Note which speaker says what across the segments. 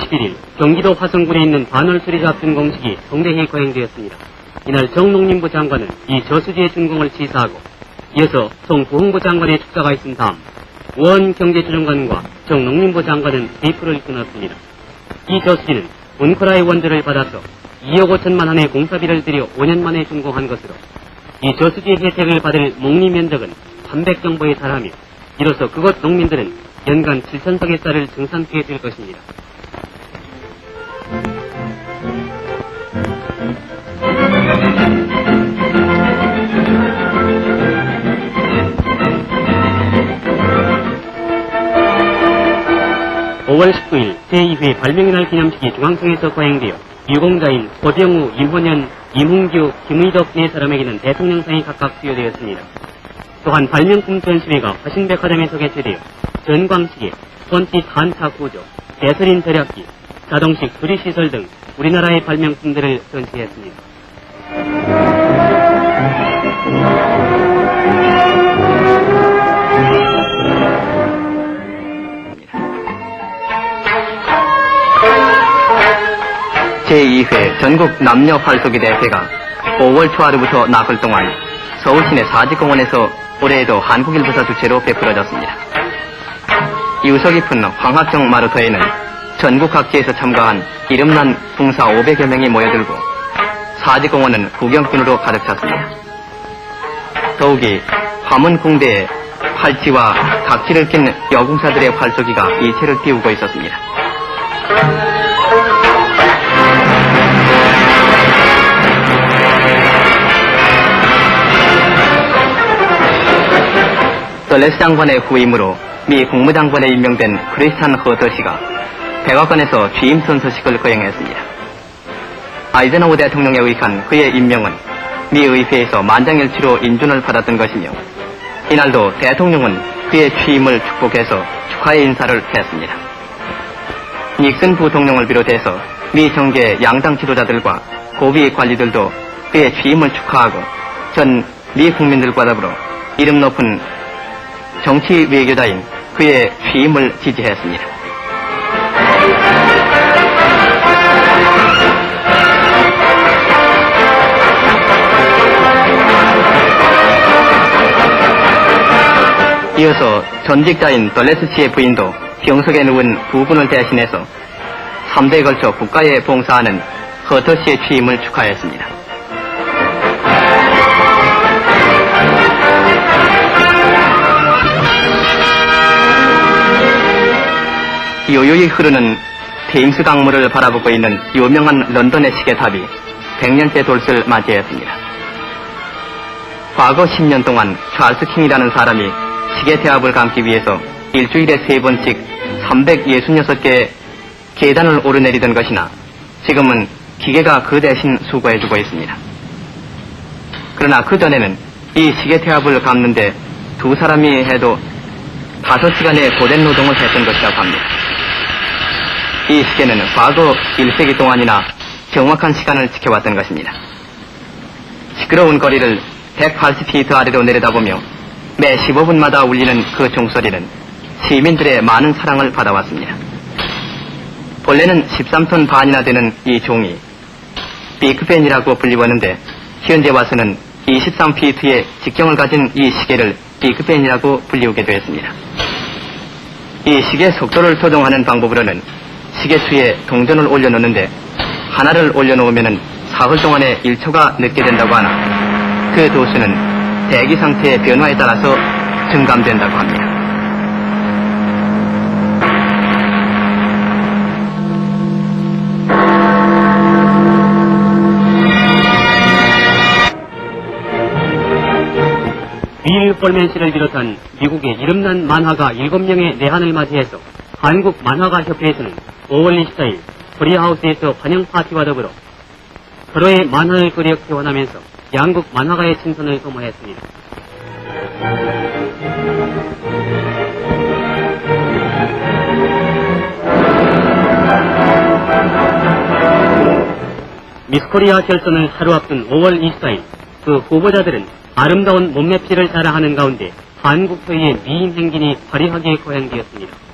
Speaker 1: 21일 경기도 화성군에 있는 반월수리잡 준공식이 성대히 거행되었습니다. 이날 정농림부 장관은 이 저수지의 준공을 시사하고 이어서 송부흥부 장관의 축사가 있은 다음 원 경제주정관과 정농림부 장관은 대표를 끊었습니다. 이 저수지는 운크라의 원조를 받아서 2억 5천만 원의 공사비를 들여 5년 만에 준공한 것으로 이 저수지 혜택을 받을 목리 면적은 300정보에 달하며 이로써 그곳 농민들은 연간 7천석의 쌀을 증산케 될 것입니다. (5월 19일) 제2회 발명의 날 기념식이 중앙청에서 거행되어 유공자인 고병우, 임원현, 임훈규, 김의덕 네 사람에게는 대통령상이 각각 수여되었습니다. 또한 발명품 전시회가 화신백화점에서 개최되어 전광시계, 손짓 한차 구조, 대설인 절약기, 자동식 수리시설 등 우리나라의 발명품들을 전시했습니다.
Speaker 2: 제2회 전국 남녀 활쏘기 대회가 5월 초하루부터 나흘 동안 서울 시내 사직공원에서 올해에도 한국일보사 주최로 베풀어졌습니다. 이우석 깊은 황학정 마루터에는 전국 각지에서 참가한 이름난 풍사 500여 명이 모여들고 사직공원은 구경꾼으로 가득 찼습니다. 더욱이 화문궁대에 팔찌와 각지를 낀 여공사들의 활쏘기가 이체를 띄우고 있었습니다. 떨레스 장관의 후임으로 미 국무장관에 임명된 크리스탄 허터 씨가 백악관에서 취임 선 서식을 거행했습니다. 아이젠하워 대통령에 의한 그의 임명은 미 의회에서 만장일치로 인준을 받았던 것이며 이날도 대통령은 그의 취임을 축복해서 축하의 인사를 했습니다. 닉슨 부통령을 비롯해서 미 정계 양당 지도자들과 고위 관리들도 그의 취임을 축하하고 전 미 국민들과 더불어 이름 높은 정치 외교자인 그의 취임을 지지했습니다. 이어서 전직자인 떨레스 씨의 부인도 병석에 누운 부분을 대신해서 3대에 걸쳐 국가에 봉사하는 허터 씨의 취임을 축하했습니다. 요요히 흐르는 테임스 강물을 바라보고 있는 유명한 런던의 시계탑이 100년째 돌을 맞이했습니다. 과거 10년 동안 찰스 킹이라는 사람이 시계 태압을 감기 위해서 일주일에 세 번씩 366개의 계단을 오르내리던 것이나 지금은 기계가 그 대신 수거해주고 있습니다. 그러나 그 전에는 이 시계 태압을 감는데 두 사람이 해도 다섯 시간의 고된 노동을 했던 것이라고 합니다. 이 시계는 과거 1세기 동안이나 정확한 시간을 지켜왔던 것입니다. 시끄러운 거리를 180피트 아래로 내려다보며 매 15분마다 울리는 그 종소리는 시민들의 많은 사랑을 받아왔습니다. 본래는 13톤 반이나 되는 이 종이 비크펜이라고 불리웠는데 현재 와서는 23피트의 직경을 가진 이 시계를 비크펜이라고 불리우게 되었습니다. 이 시계 속도를 조정하는 방법으로는 시계수에 동전을 올려놓는데 하나를 올려놓으면 사흘 동안에 1초가 늦게 된다고 하나 그 도수는 대기 상태의 변화에 따라서 증감된다고 합니다.
Speaker 1: 윌 폴맨 씨를 비롯한 미국의 이름난 만화가 7명의 내한을 맞이해서 한국 만화가 협회에서는 5월 24일 프리하우스에서 환영 파티와 더불어 서로의 만화를 그려 기원하면서 양국 만화가의 친선을 소모했습니다. 미스코리아 결선을 하루 앞둔 5월 24일 그 후보자들은 아름다운 몸매 피를 자랑하는 가운데 한국회의 미인 행진이 화려하게 거행되었습니다.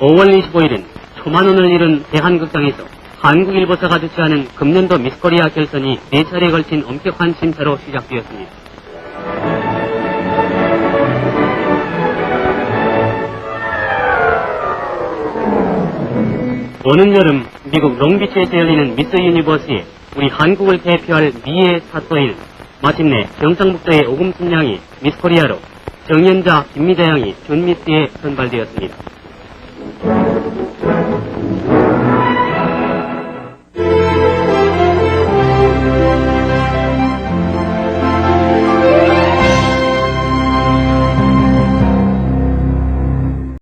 Speaker 1: 5월 25일은 초만 원을 잃은 대한극장에서 한국일보사가 주최하는 금년도 미스코리아 결선이 4차례에 걸친 엄격한 심사로 시작되었습니다. 오는 여름 미국 롱비치에서 열리는 미스 유니버스에 우리 한국을 대표할 미의 사또인 마침내 경상북도의 오금순 양이 미스코리아로 정연자 김미자 양이 준미스에 선발되었습니다.